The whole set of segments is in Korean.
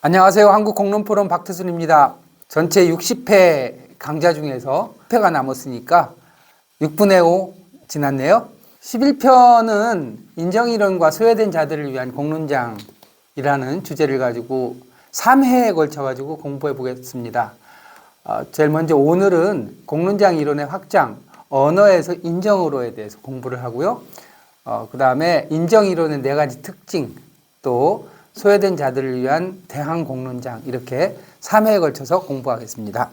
안녕하세요. 한국공론포럼 박태순입니다. 전체 60회 강좌 중에서 10회가 남았으니까 6분의 5 지났네요. 11편은 인정이론과 소외된 자들을 위한 공론장이라는 주제를 가지고 3회에 걸쳐 가지고 공부해 보겠습니다. 어, 제일 먼저 오늘은 공론장 이론의 확장, 언어에서 인정으로에 대해서 공부를 하고요. 어, 그 다음에 인정 이론의 네 가지 특징, 또 소외된 자들을 위한 대항 공론장 이렇게 3회에 걸쳐서 공부하겠습니다.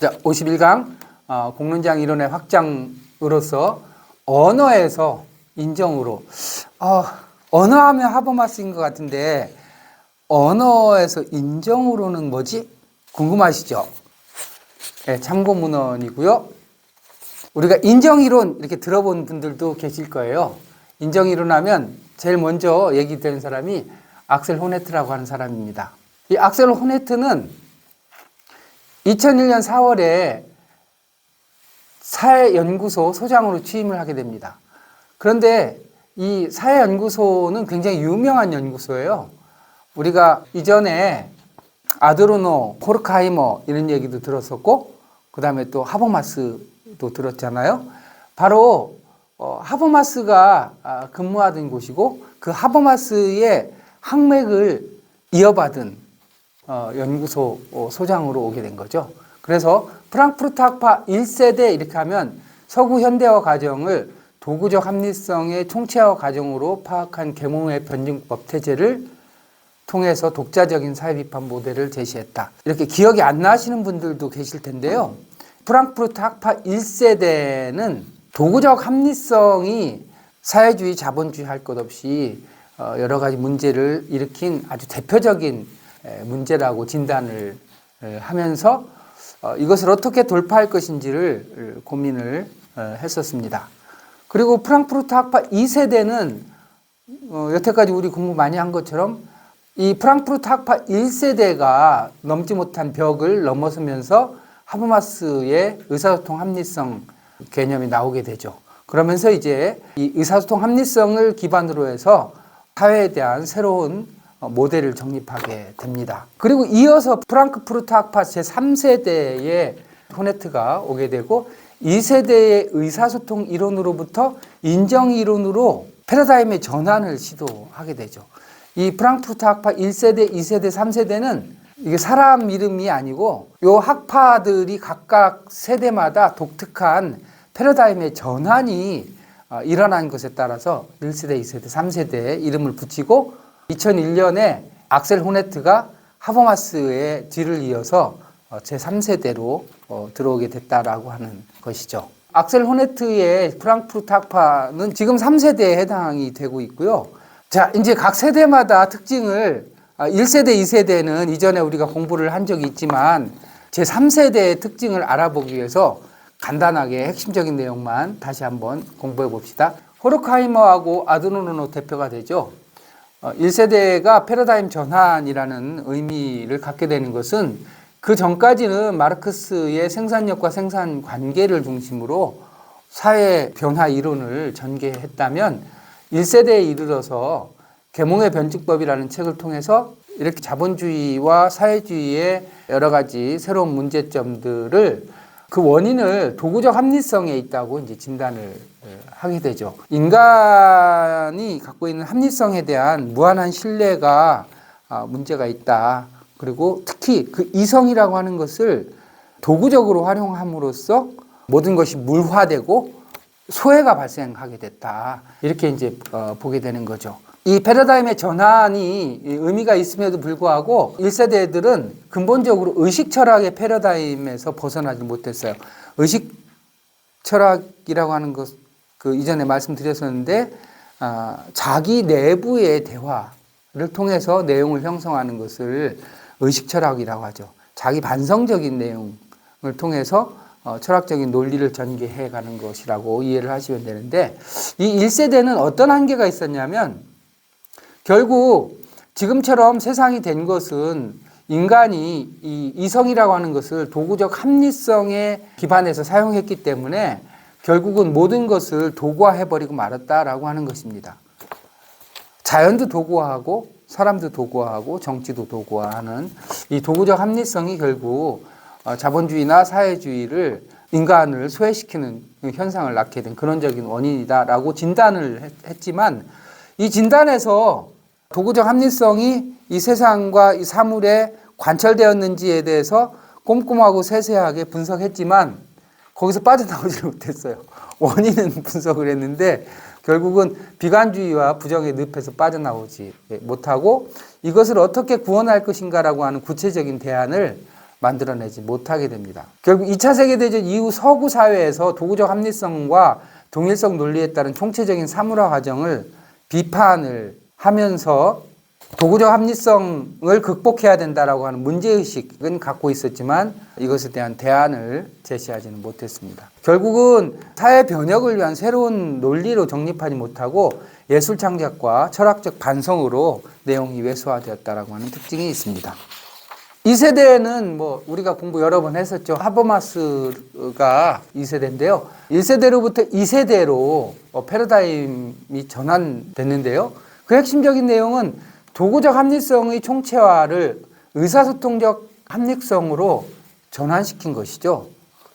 자, 51강 어, 공론장 이론의 확장으로서 언어에서 인정으로 어, 언어하면 하버마스인 것 같은데 언어에서 인정으로는 뭐지? 궁금하시죠? 네, 참고 문헌이고요. 우리가 인정이론 이렇게 들어본 분들도 계실 거예요. 인정이론 하면 제일 먼저 얘기되는 사람이 악셀 호네트라고 하는 사람입니다. 이 악셀 호네트는 2001년 4월에 사회연구소 소장으로 취임을 하게 됩니다. 그런데 이 사회연구소는 굉장히 유명한 연구소예요. 우리가 이전에 아드로노, 포르카이머 이런 얘기도 들었었고, 그 다음에 또 하버마스도 들었잖아요. 바로 어, 하버마스가 아, 근무하던 곳이고, 그 하버마스의 학맥을 이어받은 어, 연구소 어, 소장으로 오게 된 거죠. 그래서 프랑크푸르트 학파 1세대 이렇게 하면 서구 현대화 과정을 도구적 합리성의 총체화 과정으로 파악한 계몽의 변증법 태제를 통해서 독자적인 사회 비판 모델을 제시했다. 이렇게 기억이 안 나시는 분들도 계실 텐데요. 프랑크푸르트 학파 1세대는 도구적 합리성이 사회주의, 자본주의 할 것 없이 어, 여러 가지 문제를 일으킨 아주 대표적인 문제라고 진단을 하면서 어, 이것을 어떻게 돌파할 것인지를 고민을 어, 했었습니다. 그리고 프랑크푸르트 학파 2세대는 여태까지 우리 공부 많이 한 것처럼 이 프랑크푸르트 학파 1세대가 넘지 못한 벽을 넘어서면서 하버마스의 의사소통 합리성 개념이 나오게 되죠. 그러면서 이제 이 의사소통 합리성을 기반으로 해서 사회에 대한 새로운 모델을 정립하게 됩니다. 그리고 이어서 프랑크푸르트 학파 제3세대의 호네트가 오게 되고 2세대의 의사소통 이론으로부터 인정 이론으로 패러다임의 전환을 시도하게 되죠. 이 프랑크푸르트 학파 1세대, 2세대, 3세대는 이게 사람 이름이 아니고 요 학파들이 각각 세대마다 독특한 패러다임의 전환이 어, 일어난 것에 따라서 1세대, 2세대, 3세대에 이름을 붙이고 2001년에 악셀 호네트가 하버마스의 뒤를 이어서 어, 제3세대로 어, 들어오게 됐다라고 하는 것이죠. 악셀 호네트의 프랑크푸르트 학파는 지금 3세대에 해당이 되고 있고요. 자, 이제 각 세대마다 특징을 1세대, 2세대는 이전에 우리가 공부를 한 적이 있지만 제3세대의 특징을 알아보기 위해서 간단하게 핵심적인 내용만 다시 한번 공부해 봅시다. 호르카이머하고 아드노노 대표가 되죠. 1세대가 패러다임 전환이라는 의미를 갖게 되는 것은 그 전까지는 마르크스의 생산력과 생산 관계를 중심으로 사회 변화 이론을 전개했다면 1세대에 이르러서 계몽의 변칙법이라는 책을 통해서 이렇게 자본주의와 사회주의의 여러 가지 새로운 문제점들을 그 원인을 도구적 합리성에 있다고 이제 진단을 하게 되죠. 인간이 갖고 있는 합리성에 대한 무한한 신뢰가 아, 문제가 있다. 그리고 특히 그 이성이라고 하는 것을 도구적으로 활용함으로써 모든 것이 물화되고 소외가 발생하게 됐다. 이렇게 이제 어, 보게 되는 거죠. 이 패러다임의 전환이 의미가 있음에도 불구하고 1세대들은 근본적으로 의식 철학의 패러다임에서 벗어나지 못했어요. 의식 철학이라고 하는 것, 그 이전에 말씀드렸었는데, 아, 자기 내부의 대화를 통해서 내용을 형성하는 것을 의식 철학이라고 하죠. 자기 반성적인 내용을 통해서 어, 철학적인 논리를 전개해 가는 것이라고 이해를 하시면 되는데, 이 1세대는 어떤 한계가 있었냐면, 결국 지금처럼 세상이 된 것은 인간이 이 이성이라고 하는 것을 도구적 합리성에 기반해서 사용했기 때문에 결국은 모든 것을 도구화해버리고 말았다라고 하는 것입니다. 자연도 도구화하고 사람도 도구화하고 정치도 도구화하는 이 도구적 합리성이 결국 어, 자본주의나 사회주의를 인간을 소외시키는 현상을 낳게 된 근원적인 원인이다라고 진단을 했- 했지만 이 진단에서 도구적 합리성이 이 세상과 이 사물에 관철되었는지에 대해서 꼼꼼하고 세세하게 분석했지만 거기서 빠져나오지 못했어요. 원인은 분석을 했는데 결국은 비관주의와 부정의 늪에서 빠져나오지 못하고 이것을 어떻게 구원할 것인가라고 하는 구체적인 대안을 만들어내지 못하게 됩니다. 결국 2차 세계대전 이후 서구 사회에서 도구적 합리성과 동일성 논리에 따른 총체적인 사물화 과정을 비판을 하면서 도구적 합리성을 극복해야 된다라고 하는 문제의식은 갖고 있었지만 이것에 대한 대안을 제시하지는 못했습니다. 결국은 사회 변혁을 위한 새로운 논리로 정립하지 못하고 예술 창작과 철학적 반성으로 내용이 왜소화되었다라고 하는 특징이 있습니다. 이 세대는 뭐 우리가 공부 여러 번 했었죠. 하버마스가 이 세대인데요. 1세대로부터 2세대로 어, 패러다임이 전환됐는데요. 그 핵심적인 내용은 도구적 합리성의 총체화를 의사소통적 합리성으로 전환시킨 것이죠.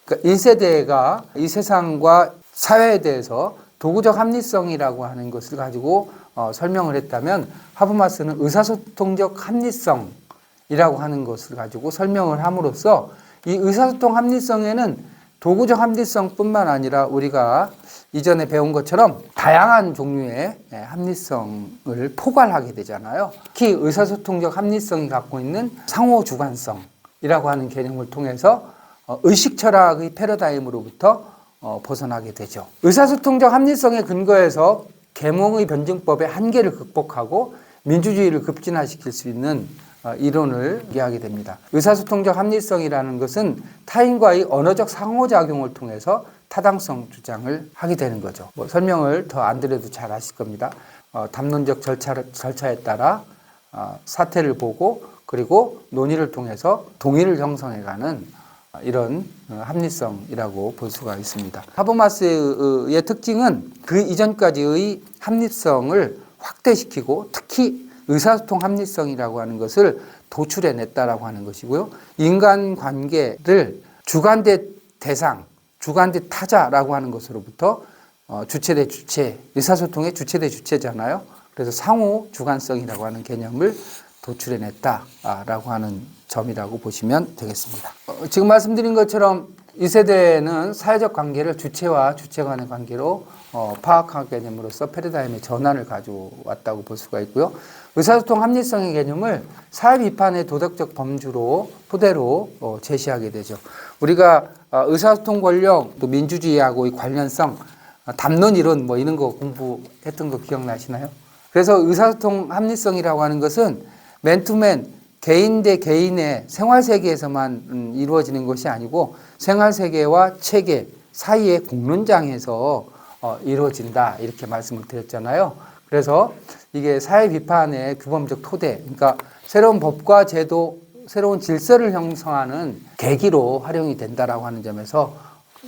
그러니까 1세대가 이 세상과 사회에 대해서 도구적 합리성이라고 하는 것을 가지고 어, 설명을 했다면 하버마스는 의사소통적 합리성이라고 하는 것을 가지고 설명을 함으로써 이 의사소통 합리성에는 도구적 합리성뿐만 아니라 우리가 이전에 배운 것처럼 다양한 종류의 예, 합리성을 포괄하게 되잖아요. 특히 의사소통적 합리성이 갖고 있는 상호 주관성이라고 하는 개념을 통해서 어, 의식 철학의 패러다임으로부터 어, 벗어나게 되죠. 의사소통적 합리성의 근거에서 계몽의 변증법의 한계를 극복하고 민주주의를 급진화시킬 수 있는 어, 이론을 이야기 됩니다. 의사소통적 합리성이라는 것은 타인과의 언어적 상호작용을 통해서 타당성 주장을 하게 되는 거죠. 뭐 설명을 더 안 드려도 잘 아실 겁니다. 어, 담론적 절차, 절차에 따라 어, 사태를 보고 그리고 논의를 통해서 동의를 형성해가는 어, 이런 어, 합리성이라고 볼 수가 있습니다. 하버마스의 특징은 그 이전까지의 합리성을 확대시키고 특히 의사소통 합리성이라고 하는 것을 도출해냈다라고 하는 것이고요. 인간 관계를 주관대 대상, 주관대 타자라고 하는 것으로부터 어, 주체대 주체, 의사소통의 주체대 주체잖아요. 그래서 상호 주관성이라고 하는 개념을 도출해냈다라고 하는 점이라고 보시면 되겠습니다. 어, 지금 말씀드린 것처럼 이 세대는 사회적 관계를 주체와 주체 간의 관계로 어, 파악하게 됨으로써 패러다임의 전환을 가져왔다고 볼 수가 있고요. 의사소통 합리성의 개념을 사회 비판의 도덕적 범주로 토대로 어, 제시하게 되죠. 우리가 어, 의사소통 권력 또 민주주의하고의 관련성 어, 담론 이론 뭐 이런 거 공부했던 거 기억나시나요? 그래서 의사소통 합리성이라고 하는 것은 맨투맨 개인 대 개인의 생활 세계에서만 음, 이루어지는 것이 아니고 생활 세계와 체계 사이의 공론장에서 어, 이루어진다 이렇게 말씀을 드렸잖아요. 그래서 이게 사회 비판의 규범적 토대, 그러니까 새로운 법과 제도, 새로운 질서를 형성하는 계기로 활용이 된다라고 하는 점에서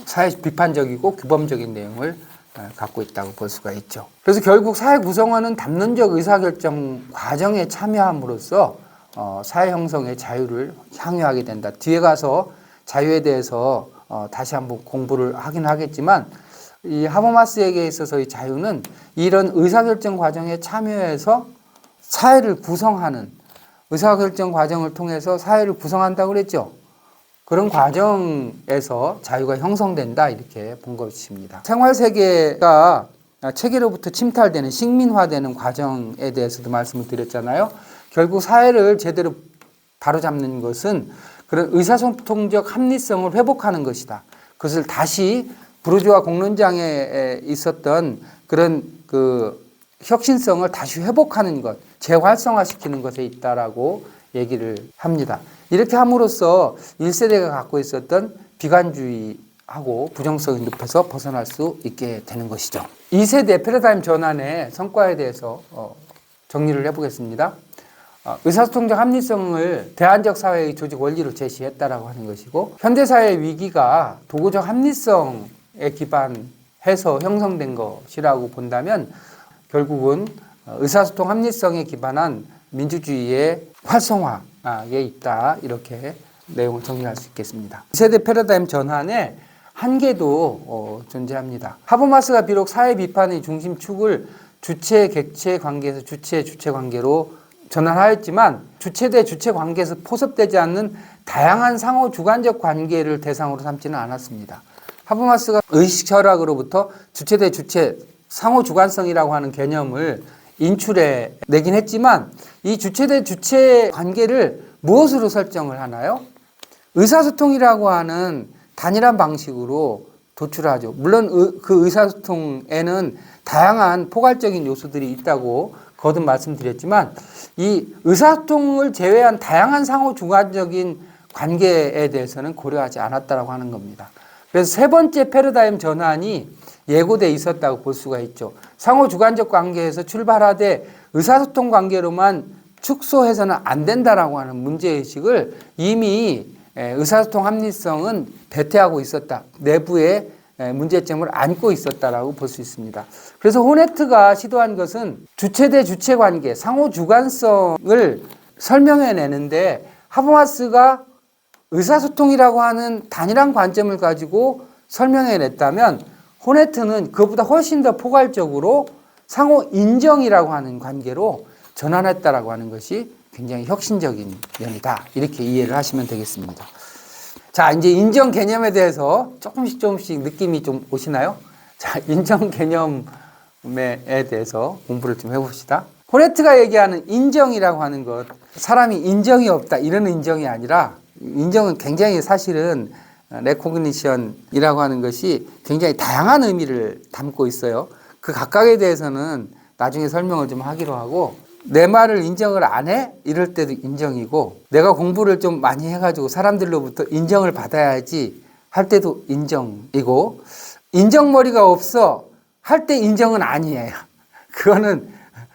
사회 비판적이고 규범적인 내용을 어, 갖고 있다고 볼 수가 있죠. 그래서 결국 사회 구성원은 담론적 의사결정 과정에 참여함으로써 어, 사회 형성의 자유를 향유하게 된다. 뒤에 가서 자유에 대해서 어, 다시 한번 공부를 하긴 하겠지만 이 하버마스에게 있어서의 자유는 이런 의사결정 과정에 참여해서 사회를 구성하는 의사결정 과정을 통해서 사회를 구성한다고 그랬죠. 그런 과정에서 자유가 형성된다 이렇게 본 것입니다. 생활 세계가 체계로부터 침탈되는 식민화되는 과정에 대해서도 말씀을 드렸잖아요. 결국 사회를 제대로 바로잡는 것은 그런 의사소통적 합리성을 회복하는 것이다. 그것을 다시 부르주아 공론장에 있었던 그런 그 혁신성을 다시 회복하는 것, 재활성화시키는 것에 있다라고 얘기를 합니다. 이렇게 함으로써 1세대가 갖고 있었던 비관주의하고 부정적인 늪에서 벗어날 수 있게 되는 것이죠. 2세대 패러다임 전환의 성과에 대해서 어, 정리를 해보겠습니다. 어, 의사소통적 합리성을 대안적 사회의 조직 원리로 제시했다라고 하는 것이고 현대 사회의 위기가 도구적 합리성에 기반해서 형성된 것이라고 본다면 결국은 어, 의사소통 합리성에 기반한 민주주의의 활성화에 있다. 이렇게 내용을 정리할 수 있겠습니다. 세대 패러다임 전환에 한계도 어, 존재합니다. 하버마스가 비록 사회 비판의 중심축을 주체 객체 관계에서 주체 주체 관계로 전환하였지만 주체 대 주체 관계에서 포섭되지 않는 다양한 상호 주관적 관계를 대상으로 삼지는 않았습니다. 하버마스가 의식 철학으로부터 주체 대 주체 상호 주관성이라고 하는 개념을 인출해 내긴 했지만 이 주체 대 주체 관계를 무엇으로 설정을 하나요? 의사소통이라고 하는 단일한 방식으로 도출하죠. 물론 의- 그 의사소통에는 다양한 포괄적인 요소들이 있다고 거듭 말씀드렸지만 이 의사소통을 제외한 다양한 상호 주관적인 관계에 대해서는 고려하지 않았다라고 하는 겁니다. 그래서 세 번째 패러다임 전환이 예고돼 있었다고 볼 수가 있죠. 상호 주관적 관계에서 출발하되 의사소통 관계로만 축소해서는 안 된다라고 하는 문제의식을 이미 에, 의사소통 합리성은 배태하고 있었다. 내부에 에, 문제점을 안고 있었다라고 볼 수 있습니다. 그래서 호네트가 시도한 것은 주체 대 주체 관계, 상호 주관성을 설명해내는데 하버마스가 의사소통이라고 하는 단일한 관점을 가지고 설명해냈다면 호네트는 그보다 훨씬 더 포괄적으로 상호 인정이라고 하는 관계로 전환했다라고 하는 것이 굉장히 혁신적인 면이다. 이렇게 이해를 하시면 되겠습니다. 자, 이제 인정 개념에 대해서 조금씩 조금씩 느낌이 좀 오시나요? 자, 인정 개념에 대해서 공부를 좀 해봅시다. 호네트가 얘기하는 인정이라고 하는 것, 사람이 인정이 없다 이런 인정이 아니라 인정은 굉장히 사실은 레코그니션이라고 하는 것이 굉장히 다양한 의미를 담고 있어요. 그 각각에 대해서는 나중에 설명을 좀 하기로 하고 내 말을 인정을 안 해? 이럴 때도 인정이고 내가 공부를 좀 많이 해가지고 사람들로부터 인정을 받아야지 할 때도 인정이고 인정머리가 없어 할 때 인정은 아니에요. 그거는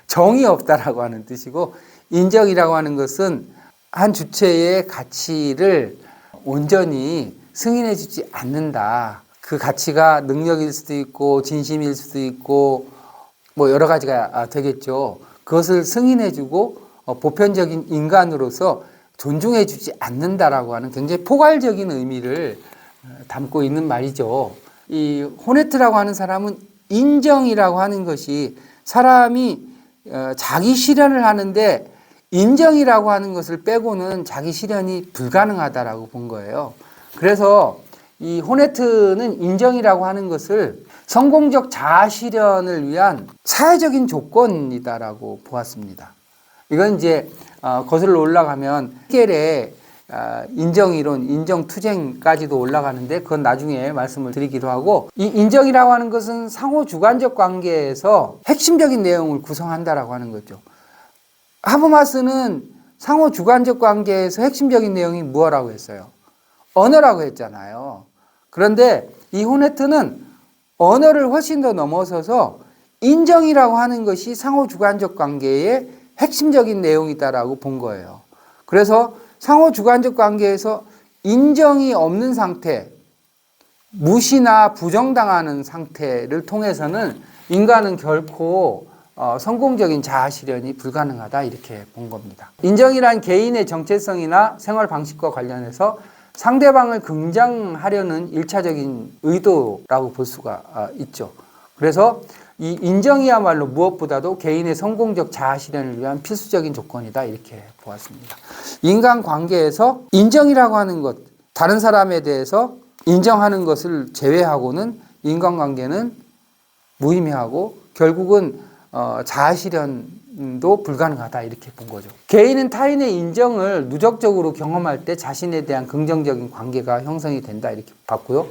정이 없다라고 하는 뜻이고 인정이라고 하는 것은 한 주체의 가치를 온전히 승인해 주지 않는다. 그 가치가 능력일 수도 있고 진심일 수도 있고 뭐 여러 가지가 아, 되겠죠. 그것을 승인해 주고 어, 보편적인 인간으로서 존중해 주지 않는다라고 하는 굉장히 포괄적인 의미를 어, 담고 있는 말이죠. 이 호네트라고 하는 사람은 인정이라고 하는 것이 사람이 어, 자기 실현을 하는데 인정이라고 하는 것을 빼고는 자기 실현이 불가능하다라고 본 거예요. 그래서 이 호네트는 인정이라고 하는 것을 성공적 자아 실현을 위한 사회적인 조건이다라고 보았습니다. 이건 이제 어, 거슬러 올라가면 헤겔의 어, 인정이론, 인정투쟁까지도 올라가는데 그건 나중에 말씀을 드리기로 하고 이 인정이라고 하는 것은 상호 주관적 관계에서 핵심적인 내용을 구성한다라고 하는 거죠. 하버마스는 상호 주관적 관계에서 핵심적인 내용이 무엇라고 했어요? 언어라고 했잖아요. 그런데 이 호네트는 언어를 훨씬 더 넘어서서 인정이라고 하는 것이 상호 주관적 관계의 핵심적인 내용이다라고 본 거예요. 그래서 상호 주관적 관계에서 인정이 없는 상태, 무시나 부정당하는 상태를 통해서는 인간은 결코 어, 성공적인 자아 실현이 불가능하다 이렇게 본 겁니다. 인정이란 개인의 정체성이나 생활 방식과 관련해서 상대방을 긍정하려는 일차적인 의도라고 볼 수가 아, 있죠. 그래서 이 인정이야말로 무엇보다도 개인의 성공적 자아 실현을 위한 필수적인 조건이다 이렇게 보았습니다. 인간 관계에서 인정이라고 하는 것, 다른 사람에 대해서 인정하는 것을 제외하고는 인간관계는 무의미하고 결국은 어, 자아 실현도 불가능하다 이렇게 본 거죠. 개인은 타인의 인정을 누적적으로 경험할 때 자신에 대한 긍정적인 관계가 형성이 된다 이렇게 봤고요.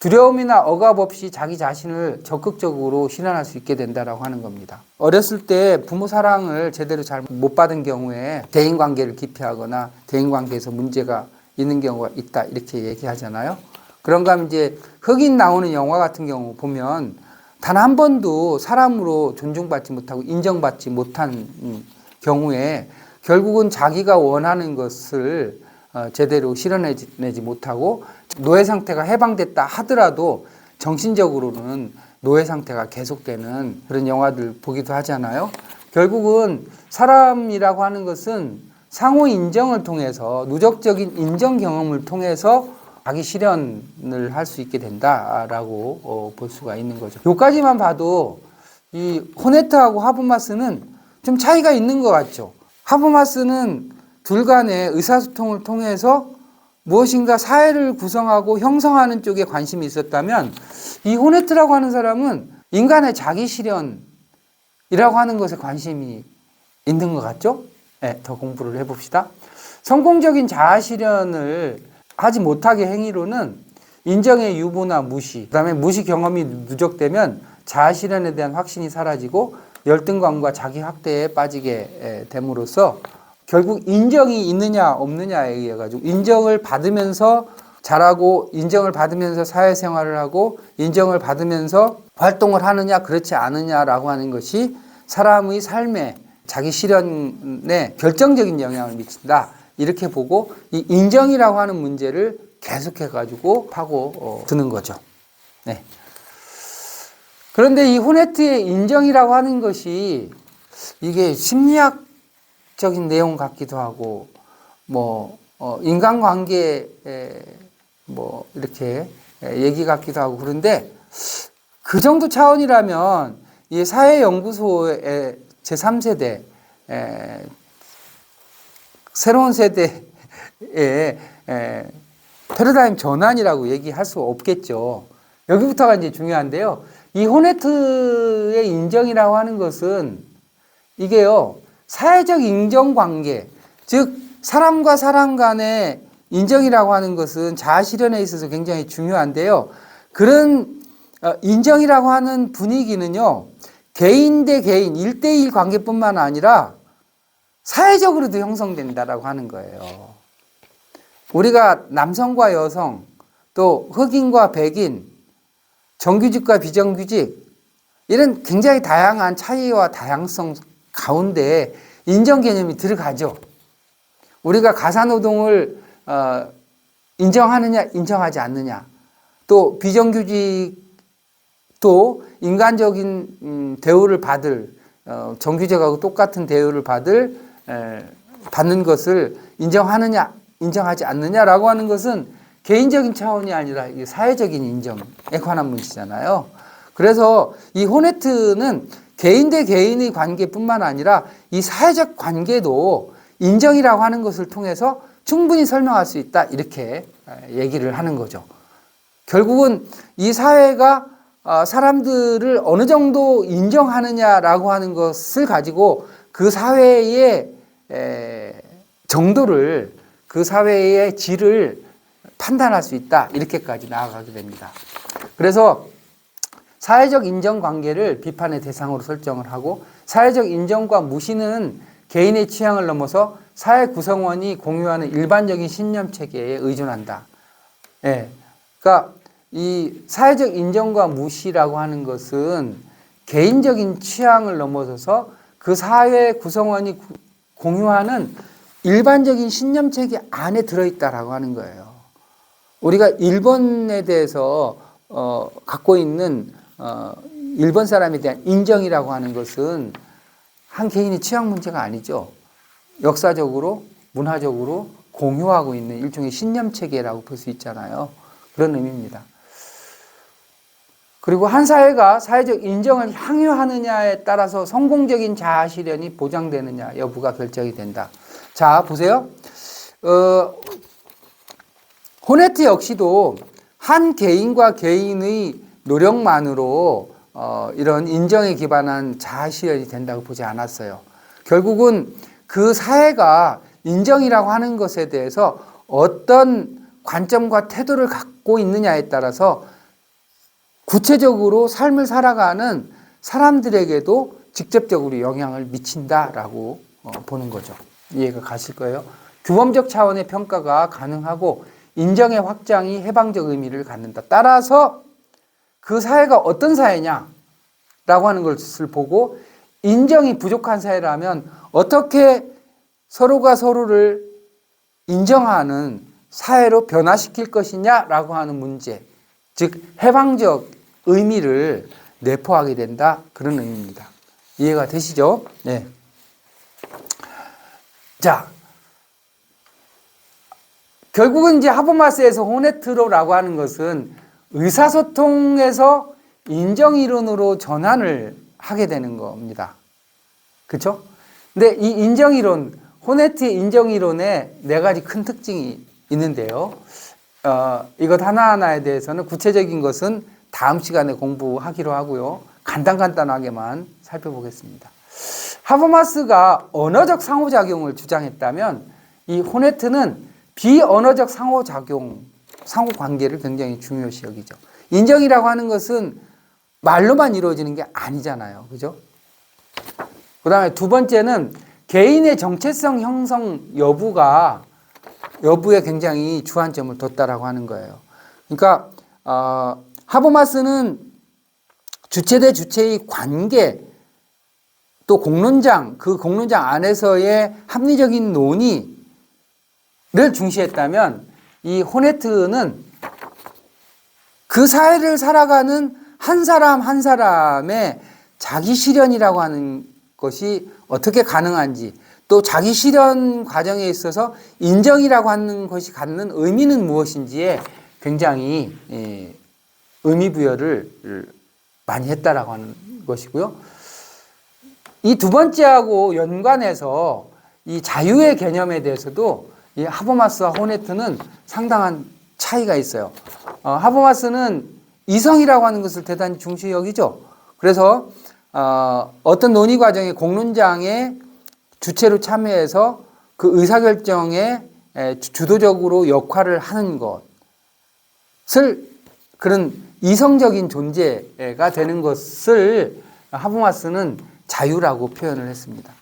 두려움이나 억압 없이 자기 자신을 적극적으로 실현할 수 있게 된다라고 하는 겁니다. 어렸을 때 부모 사랑을 제대로 잘 못 받은 경우에 대인 관계를 기피하거나 대인 관계에서 문제가 있는 경우가 있다 이렇게 얘기하잖아요. 그런가 하면 이제 흑인 나오는 영화 같은 경우 보면 단 한 번도 사람으로 존중받지 못하고 인정받지 못한 음, 경우에 결국은 자기가 원하는 것을 어, 제대로 실현해내지 못하고 노예 상태가 해방됐다 하더라도 정신적으로는 노예 상태가 계속되는 그런 영화들 보기도 하잖아요. 결국은 사람이라고 하는 것은 상호 인정을 통해서 누적적인 인정 경험을 통해서 자기 실현을 할 수 있게 된다라고 어, 볼 수가 있는 거죠. 요까지만 봐도 이 호네트하고 하브마스는 좀 차이가 있는 것 같죠. 하브마스는 둘 간의 의사소통을 통해서 무엇인가 사회를 구성하고 형성하는 쪽에 관심이 있었다면 이 호네트라고 하는 사람은 인간의 자기 실현이라고 하는 것에 관심이 있는 것 같죠? 네, 더 공부를 해봅시다. 성공적인 자아 실현을 하지 못하게 행위로는 인정의 유보나 무시, 그다음에 무시 경험이 누적되면 자아 실현에 대한 확신이 사라지고 열등감과 자기 확대에 빠지게 됨으로써 결국 인정이 있느냐 없느냐에 의해 가지고 인정을 받으면서 잘하고 인정을 받으면서 사회생활을 하고 인정을 받으면서 활동을 하느냐 그렇지 않느냐라고 하는 것이 사람의 삶에 자기 실현에 결정적인 영향을 미친다 이렇게 보고 이 인정이라고 하는 문제를 계속해 가지고 파고 어, 드는 거죠. 네. 그런데 이 호네트의 인정이라고 하는 것이 이게 심리학적인 내용 같기도 하고 뭐 어, 인간관계 뭐 이렇게 얘기 같기도 하고 그런데 그 정도 차원이라면 이 사회연구소의 제3세대 에, 새로운 세대의 에, 패러다임 전환이라고 얘기할 수 없겠죠. 여기부터가 이제 중요한데요. 이 호네트의 인정이라고 하는 것은 이게요, 사회적 인정 관계, 즉, 사람과 사람 간의 인정이라고 하는 것은 자아 실현에 있어서 굉장히 중요한데요. 그런 어, 인정이라고 하는 분위기는요, 개인 대 개인, 일대일 관계뿐만 아니라 사회적으로도 형성된다라고 하는 거예요. 우리가 남성과 여성, 또 흑인과 백인, 정규직과 비정규직, 이런 굉장히 다양한 차이와 다양성 가운데 인정 개념이 들어가죠. 우리가 가사노동을 어, 인정하느냐, 인정하지 않느냐. 또 비정규직도 인간적인 음, 대우를 받을 어, 정규직하고 똑같은 대우를 받을 에, 받는 것을 인정하느냐, 인정하지 않느냐라고 하는 것은 개인적인 차원이 아니라 사회적인 인정에 관한 문제잖아요. 그래서 이 호네트는 개인 대 개인의 관계뿐만 아니라 이 사회적 관계도 인정이라고 하는 것을 통해서 충분히 설명할 수 있다. 이렇게 얘기를 하는 거죠. 결국은 이 사회가 어, 사람들을 어느 정도 인정하느냐라고 하는 것을 가지고 그 사회의 정도를 그 사회의 질을 판단할 수 있다. 이렇게까지 나아가게 됩니다. 그래서 사회적 인정 관계를 비판의 대상으로 설정을 하고 사회적 인정과 무시는 개인의 취향을 넘어서 사회 구성원이 공유하는 일반적인 신념 체계에 의존한다. 예. 그러니까 이 사회적 인정과 무시라고 하는 것은 개인적인 취향을 넘어서서 그 사회 구성원이 공유하는 일반적인 신념 체계 안에 들어있다라고 하는 거예요. 우리가 일본에 대해서 어, 갖고 있는 어, 일본 사람에 대한 인정이라고 하는 것은 한 개인의 취향 문제가 아니죠. 역사적으로, 문화적으로 공유하고 있는 일종의 신념 체계라고 볼 수 있잖아요. 그런 의미입니다. 그리고 한 사회가 사회적 인정을 향유하느냐에 따라서 성공적인 자아 실현이 보장되느냐 여부가 결정이 된다. 자, 보세요. 어, 호네트 역시도 한 개인과 개인의 노력만으로 어, 이런 인정에 기반한 자아 실현이 된다고 보지 않았어요. 결국은 그 사회가 인정이라고 하는 것에 대해서 어떤 관점과 태도를 갖고 있느냐에 따라서 구체적으로 삶을 살아가는 사람들에게도 직접적으로 영향을 미친다라고 어, 보는 거죠. 이해가 가실 거예요. 규범적 차원의 평가가 가능하고 인정의 확장이 해방적 의미를 갖는다. 따라서 그 사회가 어떤 사회냐라고 하는 것을 보고 인정이 부족한 사회라면 어떻게 서로가 서로를 인정하는 사회로 변화시킬 것이냐라고 하는 문제, 즉 해방적 의미를 내포하게 된다 그런 의미입니다. 이해가 되시죠? 네. 자, 결국은 이제 하버마스에서 호네트로라고 하는 것은 의사소통에서 인정이론으로 전환을 하게 되는 겁니다. 그렇죠? 근데 이 인정이론, 호네트의 인정이론에 네 가지 큰 특징이 있는데요. 어, 이것 하나하나에 대해서는 구체적인 것은 다음 시간에 공부하기로 하고요. 간단간단하게만 살펴보겠습니다. 하버마스가 언어적 상호작용을 주장했다면 이 호네트는 비언어적 상호작용, 상호관계를 굉장히 중요시 여기죠. 인정이라고 하는 것은 말로만 이루어지는 게 아니잖아요. 그죠? 그 다음에 두 번째는 개인의 정체성 형성 여부가 여부에 굉장히 주안점을 뒀다라고 하는 거예요. 그러니까 어, 하버마스는 주체 대 주체의 관계 또 공론장 그 공론장 안에서의 합리적인 논의를 중시했다면 이 호네트는 그 사회를 살아가는 한 사람 한 사람의 자기 실현이라고 하는 것이 어떻게 가능한지 또 자기 실현 과정에 있어서 인정이라고 하는 것이 갖는 의미는 무엇인지에 굉장히 예, 의미 부여를 많이 했다라고 하는 것이고요. 이 두 번째하고 연관해서 이 자유의 개념에 대해서도 이 하버마스와 호네트는 상당한 차이가 있어요. 어, 하버마스는 이성이라고 하는 것을 대단히 중시 여기죠. 그래서 어, 어떤 논의 과정에 공론장에 주체로 참여해서 그 의사결정에 에, 주도적으로 역할을 하는 것을 그런 이성적인 존재가 되는 것을 하버마스는 자유라고 표현을 했습니다.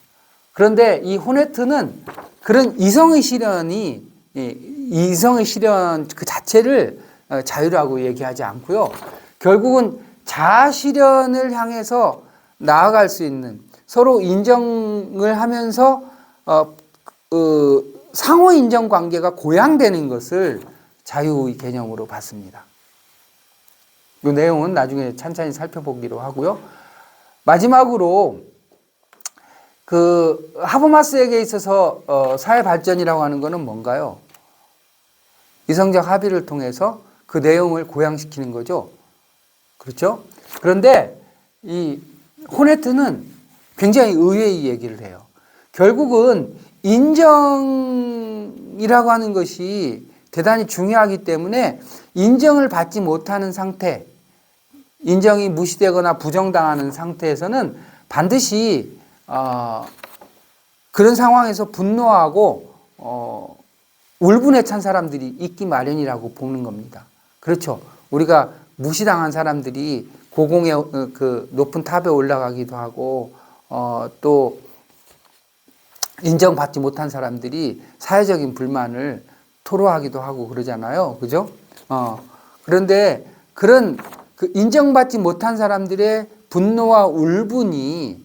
그런데 이 호네트는 그런 이성의 실현이 이 이성의 실현 그 자체를 어, 자유라고 얘기하지 않고요. 결국은 자아 실현을 향해서 나아갈 수 있는 서로 인정을 하면서 어, 어, 상호 인정 관계가 고양되는 것을 자유의 개념으로 봤습니다. 이 내용은 나중에 찬찬히 살펴보기로 하고요. 마지막으로 그 하버마스에게 있어서 어, 사회 발전이라고 하는 것은 뭔가요? 이성적 합의를 통해서 그 내용을 고양시키는 거죠. 그렇죠? 그런데 이 호네트는 굉장히 의외의 얘기를 해요. 결국은 인정이라고 하는 것이 대단히 중요하기 때문에 인정을 받지 못하는 상태, 인정이 무시되거나 부정당하는 상태에서는 반드시 어, 그런 상황에서 분노하고 어, 울분에 찬 사람들이 있기 마련이라고 보는 겁니다. 그렇죠. 우리가 무시당한 사람들이 고공의 어, 그 높은 탑에 올라가기도 하고 어, 또 인정받지 못한 사람들이 사회적인 불만을 토로하기도 하고 그러잖아요. 그죠? 어, 그런데 그런 그 인정받지 못한 사람들의 분노와 울분이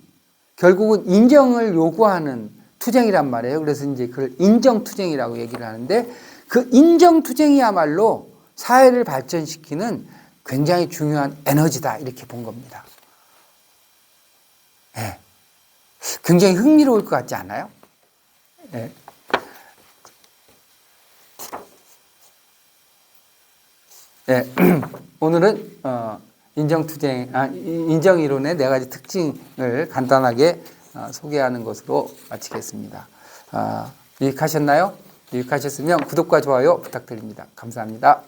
결국은 인정을 요구하는 투쟁이란 말이에요. 그래서 이제 그걸 인정투쟁이라고 얘기를 하는데 그 인정투쟁이야말로 사회를 발전시키는 굉장히 중요한 에너지다. 이렇게 본 겁니다. 네. 굉장히 흥미로울 것 같지 않아요? 네. 네. 오늘은 어, 인정투쟁, 아, 인정이론의 네 가지 특징을 간단하게 어, 소개하는 것으로 마치겠습니다. 어, 유익하셨나요? 유익하셨으면 구독과 좋아요 부탁드립니다. 감사합니다.